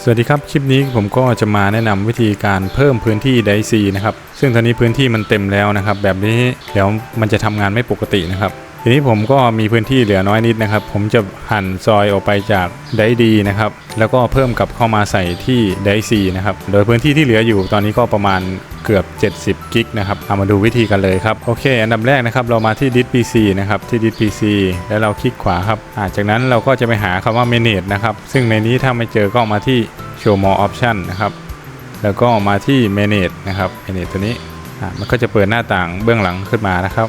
สวัสดีครับ คลิปนี้ผมก็จะมาแนะนำวิธีการเพิ่มพื้นที่ไดซีนะครับ ซึ่งตอนนี้พื้นที่มันเต็มแล้วนะครับ แบบนี้เดี๋ยวมันจะทำงานไม่ปกตินะครับ ทีนี้ผมก็มีพื้นที่เหลือน้อยนิดนะครับ ผมจะหั่นซอยออกไปจากไดดีนะครับ แล้วก็เพิ่มกลับเข้ามาใส่ที่ไดซีนะครับ โดยพื้นที่ที่เหลืออยู่ตอนนี้ก็ประมาณเกือบ 70 กิกนะครับ เอามาดูวิธีกันเลยครับ โอเค อันดับแรกนะครับ เรามาที่ Dit PC นะครับ ที่ Dit PC แล้วเราคลิกขวาครับอ่าจากนั้นเราก็จะไปหาคำว่า Manage นะครับ ซึ่งในนี้ถ้าไม่เจอก็มาที่ Show More Option นะครับ แล้วก็มาที่ Manage นะครับ Manage ตัวนี้ มันก็จะเปิดหน้าต่างเบื้องหลังขึ้นมานะครับ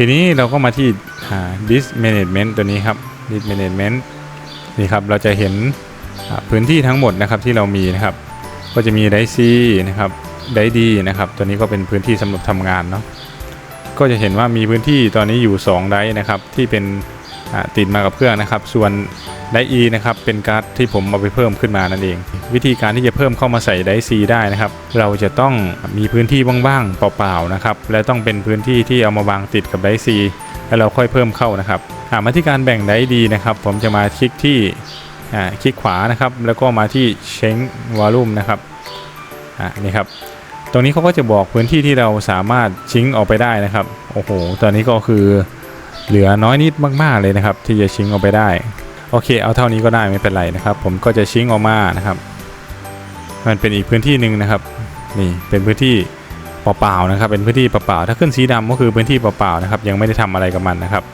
ทีนี้เราก็มาที่ disk Management ตัวนี้ครับ disk Management นี่ครับเราจะเห็นพื้นที่ทั้งหมดนะครับที่เรามีนะครับ ก็จะมีไดซีนะครับไดดีนะครับ ตัวนี้ก็เป็นพื้นที่สำหรับทำงานเนาะก็จะเห็นว่ามีพื้นที่ตอนนี้อยู่ 2 ไดนะครับที่เป็น ติดมากับเครื่องนะครับ ส่วนไดอีนะครับเป็นการ์ดที่ผมเอาไปเพิ่มขึ้นมานั่นเอง วิธีการที่จะเพิ่มเข้ามาใส่ไดซีได้นะครับ เราจะต้องมีพื้นที่ว่างๆเปล่าๆนะครับและต้องเป็นพื้นที่ที่เอามาวางติดกับไดซีแล้วเราค่อยเพิ่มเข้านะครับอ่ามาที่การแบ่งไดดีนะครับ ผมจะมาคลิกที่คลิกขวานะครับ แล้วก็มาที่ change volume นะครับนี่ครับตรงนี้เขาก็จะบอกพื้นที่ที่เราสามารถชิงออกไปได้นะครับ โอ้โห ตอนนี้ก็คือ เหลือน้อยนิดมากๆเลยนะครับ ที่จะชิงออกไปได้ โอเค เอาเท่านี้ก็ได้ไม่เป็นไรนะครับ ผมก็จะชิงออกมานะครับ มันเป็นอีกพื้นที่หนึ่งนะครับ นี่เป็นพื้นที่เปล่าๆนะครับ เป็นพื้นที่เปล่าๆถ้าขึ้นสีดำก็คือพื้นที่เปล่าๆนะครับ ยังไม่ได้ทำอะไรกับมันนะครับ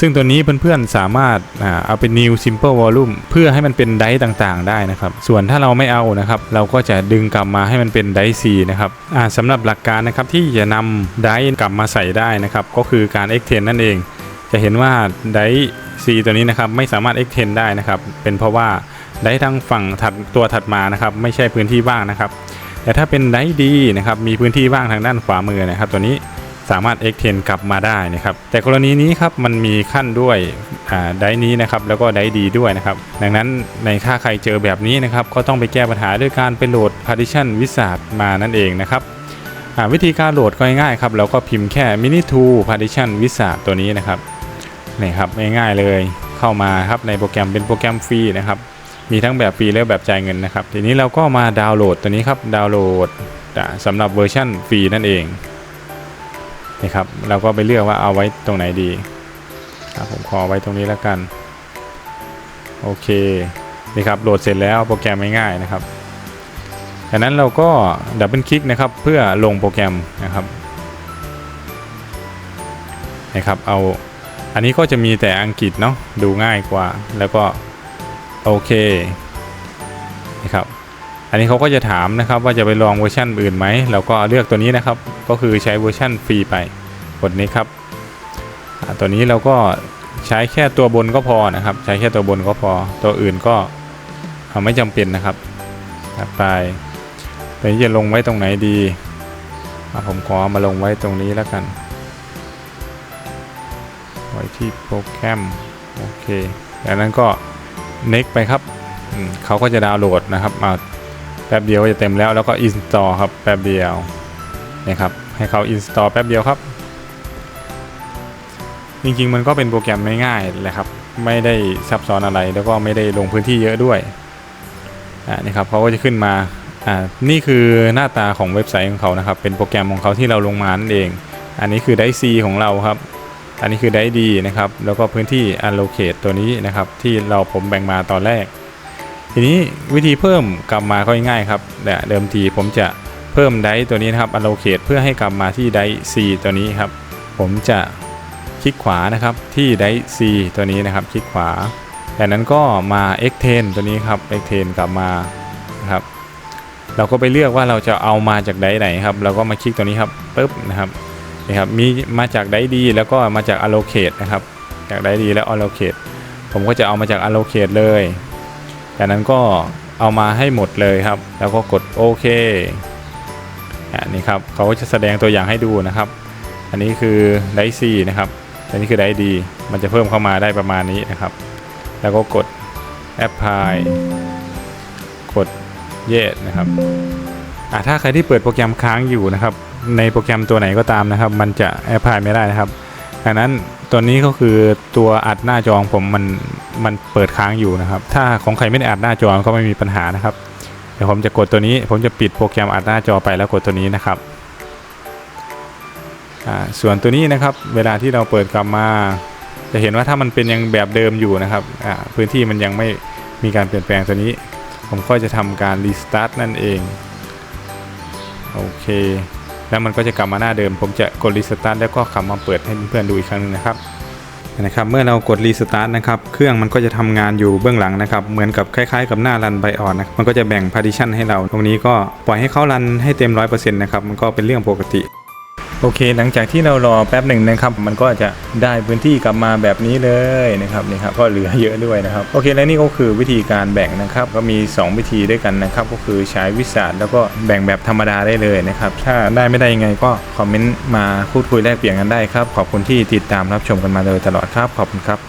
ซึ่งตัวนี้เพื่อนๆสามารถเอาเป็น new simple volume เพื่อให้มันเป็นไดต่างๆ ได้นะครับ ส่วนถ้าเราไม่เอานะครับ เราก็จะดึงกลับมาให้มันเป็นไดซีนะครับสำหรับหลักการนะครับที่จะนำไดกลับมาใส่ได้นะครับ ก็คือการ extend นั่นเอง จะเห็นว่าไดซีตัวนี้นะครับไม่สามารถ extend ได้นะครับ เป็นเพราะว่าไดทั้งฝั่งถัดตัวถัดมานะครับ ไม่ใช่พื้นที่ว่างนะครับ แต่ถ้าเป็นไดดีนะครับมีพื้นที่ว่างทางด้านขวามือนะครับ ตัวนี้สามารถ extend กลับมาได้นะครับ แต่กรณีนี้ครับมันมีขั้นด้วยไดนี้นะครับแล้วก็ไดดีด้วยนะครับ ดังนั้นในถ้าใครเจอแบบนี้นะครับ ก็ต้องไปแก้ปัญหาด้วยการไปโหลด partition wizard มานั่นเองนะครับวิธีการโหลดก็ง่ายๆครับเราก็พิมพ์แค่ mini to partition wizard ตัวนี้นะครับ นี่ครับง่ายๆเลยเข้ามาครับในโปรแกรมเป็นโปรแกรมฟรีนะครับ มีทั้งแบบฟรีและแบบจ่ายเงินนะครับ ทีนี้เราก็มาดาวน์โหลดตัวนี้ครับดาวน์โหลดอ่าสำหรับเวอร์ชันฟรีนั่นเองนี่ครับเราก็ไปเลือกว่าเอาไว้ตรงไหนดีผมขอไว้ตรงนี้แล้วกัน โอเคนี่ครับโหลดเสร็จแล้วโปรแกรมง่ายๆนะครับจากนั้นเราก็ดับเบิลคลิกนะครับเพื่อลงโปรแกรมนะครับนะครับเอา อันนี้ก็จะมีแต่อังกฤษเนาะดูง่ายกว่า แล้วก็โอเคนะครับอันนี้เขาก็จะถามนะครับว่าจะไปลองเวอร์ชันอื่นไหมเราก็เลือกตัวนี้นะครับ ก็คือใช้เวอร์ชันฟรีไปกดนี้ครับตัวนี้เราก็ใช้แค่ตัวบนก็พอนะครับ ใช้แค่ตัวบนก็พอ ตัวอื่นก็ไม่จำเป็นนะครับถัดไปตัวนี้จะลงไว้ตรงไหนดีผมขอมาลงไว้ตรงนี้แล้วกัน ไว้ที่โปรแกรมโอเคจากนั้นก็ next ไปครับเขาก็จะดาวน์โหลดนะครับมาแป๊บเดียวก็จะเต็มแล้วแล้วก็ install ครับแป๊บเดียวนะครับให้เขา install แป๊บเดียวครับ จริงๆมันก็เป็นโปรแกรมง่ายๆแหละครับไม่ได้ซับซ้อนอะไรแล้วก็ไม่ได้ลงพื้นที่เยอะด้วยอ่านี่ครับเขาก็จะขึ้นมาอ่านี่คือหน้าตาของเว็บไซต์ของเขานะครับ เป็นโปรแกรมของเขาที่เราลงมานั่นเอง อันนี้คือไดซีของเราครับ อันนี้คือไดดีนะครับ แล้วก็พื้นที่ allocate ตัวนี้นะครับ ที่เราผมแบ่งมาตอนแรก ทีนี้วิธีเพิ่มกลับมาก็ง่ายครับแต่เดิมทีผมจะเพิ่มไดตัวนี้นะครับ allocate เพื่อให้กลับมาที่ได C ตัวนี้ครับ ผมจะคลิกขวานะครับที่ได C ตัวนี้นะครับ คลิกขวาจากนั้นก็มา extend ตัวนี้ครับ extend กลับมานะครับเราก็ไปเลือกว่าเราจะเอามาจากไดไหนครับ เราก็มาคลิกตัวนี้ครับปึ๊บนะครับ นี่ครับมีมาจากไดดีแล้วก็มาจาก allocate นะครับจากไดดีแล้ว allocate ผมก็จะเอามาจาก allocate เลยจากนั้นก็เอามาให้หมดเลยครับ แล้วก็กดโอเคอันนี้ครับเขาก็จะแสดงตัวอย่างให้ดูนะครับ อันนี้คือไดซีนะครับอันนี้คือไดดี มันจะเพิ่มเข้ามาได้ประมาณนี้นะครับ แล้วก็กด apply กด yes นะครับ อะถ้าใครที่เปิดโปรแกรมค้างอยู่นะครับในโปรแกรมตัวไหนก็ตามนะครับ มันจะ apply ไม่ได้นะครับดังนั้นตัวนี้ก็คือตัวอัดหน้าจอของผมมันมันเปิดค้างอยู่นะครับ ถ้าของใครไม่ได้อัดหน้าจอก็ไม่มีปัญหานะครับ เดี๋ยวผมจะกดตัวนี้ ผมจะปิดโปรแกรมอัดหน้าจอไปแล้วกดตัวนี้นะครับอ่าส่วนตัวนี้นะครับเวลาที่เราเปิดกลับมา จะเห็นว่าถ้ามันเป็นยังแบบเดิมอยู่นะครับอ่าพื้นที่มันยังไม่มีการเปลี่ยนแปลงตัวนี้ ผมก็จะทำการรีสตาร์ทนั่นเอง โอเค แล้วมันก็จะกลับมาหน้าเดิม ผมจะกดรีสตาร์ทแล้วก็กลับมาเปิดให้เพื่อนๆดูอีกครั้งหนึงนะครับนะครับเมื่อเรากดรีสตาร์ทนะครับเครื่องมันก็จะทำงานอยู่เบื้องหลังนะครับเหมือนกับคล้ายๆ กับหน้ารันไบออนนะมันก็จะแบ่งพาร์ติชันให้เรา ตรงนี้ก็ปล่อยให้เขารันให้เต็ม 100%นะครับมันก็เป็นเรื่องปกติ โอเค หลังจากที่เรารอแป๊บหนึ่งนะครับ มันก็จะได้พื้นที่กลับมาแบบนี้เลยนะครับนี่ครับก็เหลือเยอะด้วยนะครับ โอเค และนี่ก็คือวิธีการแบ่งนะครับ ก็มี 2 วิธีด้วยกันนะครับ ก็คือใช้วิสาแล้วก็แบ่งแบบธรรมดาได้เลยนะครับ ถ้าได้ไม่ได้ยังไงก็คอมเมนต์มาพูดคุยแลกเปลี่ยนกันได้ครับ ขอบคุณที่ติดตามรับชมกันมาเลยตลอดครับ ขอบคุณครับ